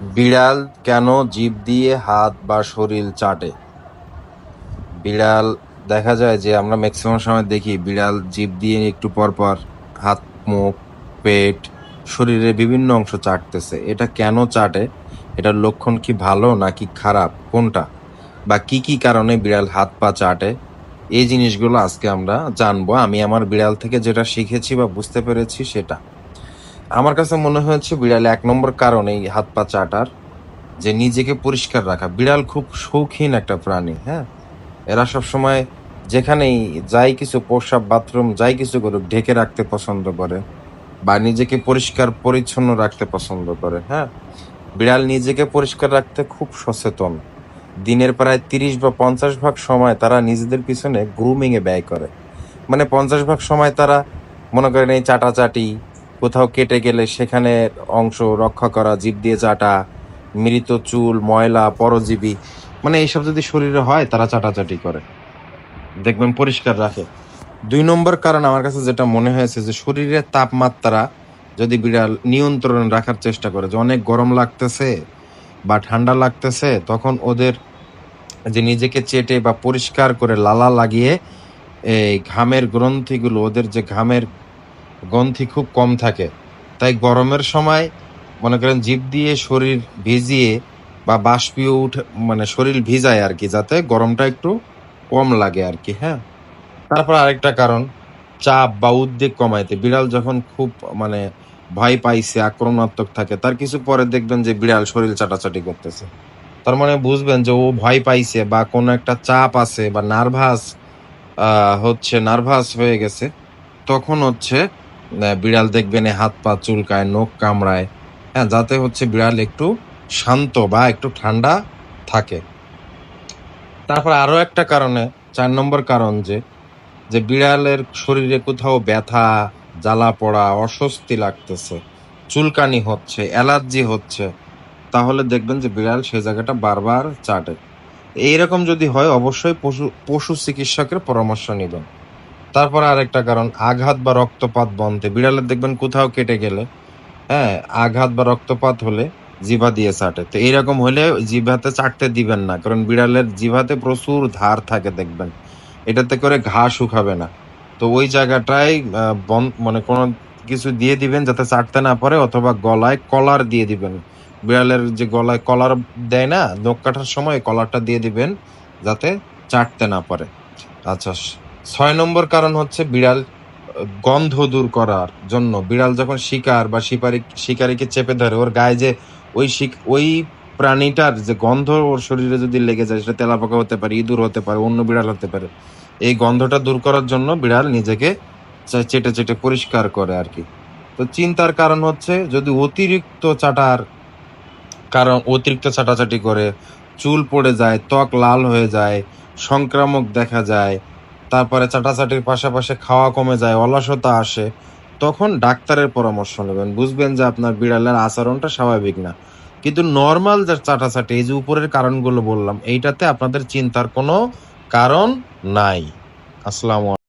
বিড়াল কেন জিভ দিয়ে হাত বা শরীর চাটে? বিড়াল, দেখা যায় যে আমরা ম্যাক্সিমাম সময় দেখি বিড়াল জিভ দিয়ে একটু পর পর হাত, মুখ, পেট, শরীরের বিভিন্ন অংশ চাটতেছে। এটা কেন চাটে? এটার লক্ষণ কি ভালো নাকি খারাপ? কোনটা? বা কি কি কারণে বিড়াল হাত, পা চাটে? এই জিনিসগুলো আজকে আমরা জানব। আমি আমার বিড়াল থেকে যেটা শিখেছি বা বুঝতে পেরেছি সেটা। আমার কাছে মনে হয়েছে বিড়াল এক নম্বর কারণ এই হাত পা চাটার, যে নিজেকে পরিষ্কার রাখা। বিড়াল খুব শৌখিন একটা প্রাণী হ্যাঁ? এরা সব সময় যেখানেই যাই কিছু প্রসাব বাথরুম, যাই কিছু করুক, ঢেকে রাখতে পছন্দ করে বা নিজেকে পরিষ্কার, পরিচ্ছন্ন রাখতে পছন্দ করে হ্যাঁ? বিড়াল নিজেকে পরিষ্কার রাখতে খুব সচেতন। দিনের প্রায় তিরিশ বা পঞ্চাশ ভাগ সময় তারা নিজেদের পিছনে গ্রুমিংয়ে ব্যয় করে। মানে পঞ্চাশ ভাগ সময় তারা মনে করেন এই চাটাচাটি কোথাও কেটে গেলে সেখানে অংশ রক্ষা করা, জীব দিয়ে চাটা, মৃত চুল, ময়লা, পরজীবী মানে এইসব যদি শরীরে হয় তারা চাটাচাটি করে। দেখবেন পরিষ্কার রাখে। দুই নম্বর কারণ আমার কাছে যেটা মনে হয়েছে যে শরীরের তাপমাত্রা যদি বিড়াল নিয়ন্ত্রণ রাখার চেষ্টা করে, যে অনেক গরম লাগতেছে বা ঠান্ডা লাগতেছে, তখন ওদের যে নিজেকে চেটে বা পরিষ্কার করে লালা লাগিয়ে এই ঘামের গ্রন্থিগুলো, ওদের যে ঘামের গ্রন্থি খুব কম থাকে। তাই গরমের সময় মনে করেন জিভ দিয়ে শরীর ভিজিয়ে বা বাষ্পীয় উঠে মানে শরীর ভিজায় আর কি, যাতে গরমটা একটু কম লাগে আর কি হ্যাঁ। তারপর আরেকটা কারণ, চাপ বা উদ্বেগ কমাইতে। বিড়াল যখন খুব মানে ভয় পাইছে, আক্রমণাত্মক থাকে, তার কিছু পরে দেখবেন যে বিড়াল শরীর চাটাচাটি করতেছে। তার মানে বুঝবেন যে ও ভয় পাইছে বা কোনো একটা চাপ আছে বা নার্ভাস হচ্ছে, নার্ভাস হয়ে গেছে, তখন হচ্ছে বিড়াল দেখবেন হাত পা চুলকায়, নখ কামড়ায়। হ্যাঁ যাতে হচ্ছে বিড়াল একটু শান্ত বা একটু ঠান্ডা থাকে। তারপর আরও একটা কারণে, চার নম্বর কারণ যে যে বিড়ালের শরীরে কোথাও ব্যথা, জ্বালা পড়া, অস্বস্তি লাগতেছে, চুলকানি হচ্ছে, অ্যালার্জি হচ্ছে, তাহলে দেখবেন যে বিড়াল সে জায়গাটা বারবার চাটে। এইরকম যদি হয়, অবশ্যই পশু পশু চিকিৎসকের পরামর্শ নেবেন। তারপর আরেকটা কারণ, আঘাত বা রক্তপাত বন্ধে। বিড়ালের দেখবেন কোথাও কেটে গেলে হ্যাঁ আঘাত বা রক্তপাত হলে জিভা দিয়ে চাটে তো এইরকম হলে জিভাতে চাটতে দিবেন না, কারণ বিড়ালের জিভাতে প্রচুর ধার থাকে দেখবেন। এটাতে করে ঘা শুকাবে না। তো ওই জায়গাটায় মানে কোনো কিছু দিয়ে দিবেন যাতে চাটতে না পারে, অথবা গলায় কলার দিয়ে দিবেন। বিড়ালের যে গলায় কলার দেয় না, নখ কাটার সময় কলারটা দিয়ে দিবেন যাতে চাটতে না পারে। আচ্ছা ছয় নম্বর কারণ হচ্ছে বিড়াল গন্ধ দূর করার জন্য। বিড়াল যখন শিকার বা শিকারি শিকারীকে চেপে ধরে, ওর গায়ে যে ওই শিক, ওই প্রাণীটার যে গন্ধ ওর শরীরে যদি লেগে যায়, সেটা তেলাপোকা হতে পারে, ইঁদুর হতে পারে, অন্য বিড়াল হতে পারে। এই গন্ধটা দূর করার জন্য বিড়াল নিজেকে চেটে চেটে পরিষ্কার করে আর কি। তো চিন্তার কারণ হচ্ছে, যদি অতিরিক্ত চাটার কারণ, অতিরিক্ত চাটাচাটি করে, চুল পড়ে যায়, ত্বক লাল হয়ে যায়, সংক্রামক দেখা যায় তারপরে চাটাচাটির পাশাপাশি খাওয়া কমে যায়, অলসতা আসে, তখন ডাক্তারের পরামর্শ নেবেন। বুঝবেন যে আপনার বিড়ালের আচরণটা স্বাভাবিক না। কিন্তু নর্মাল যে চাটাচাটি, এই যে উপরের কারণগুলো বললাম, এইটাতে আপনাদের চিন্তার কোনো কারণ নাই। আসসালামু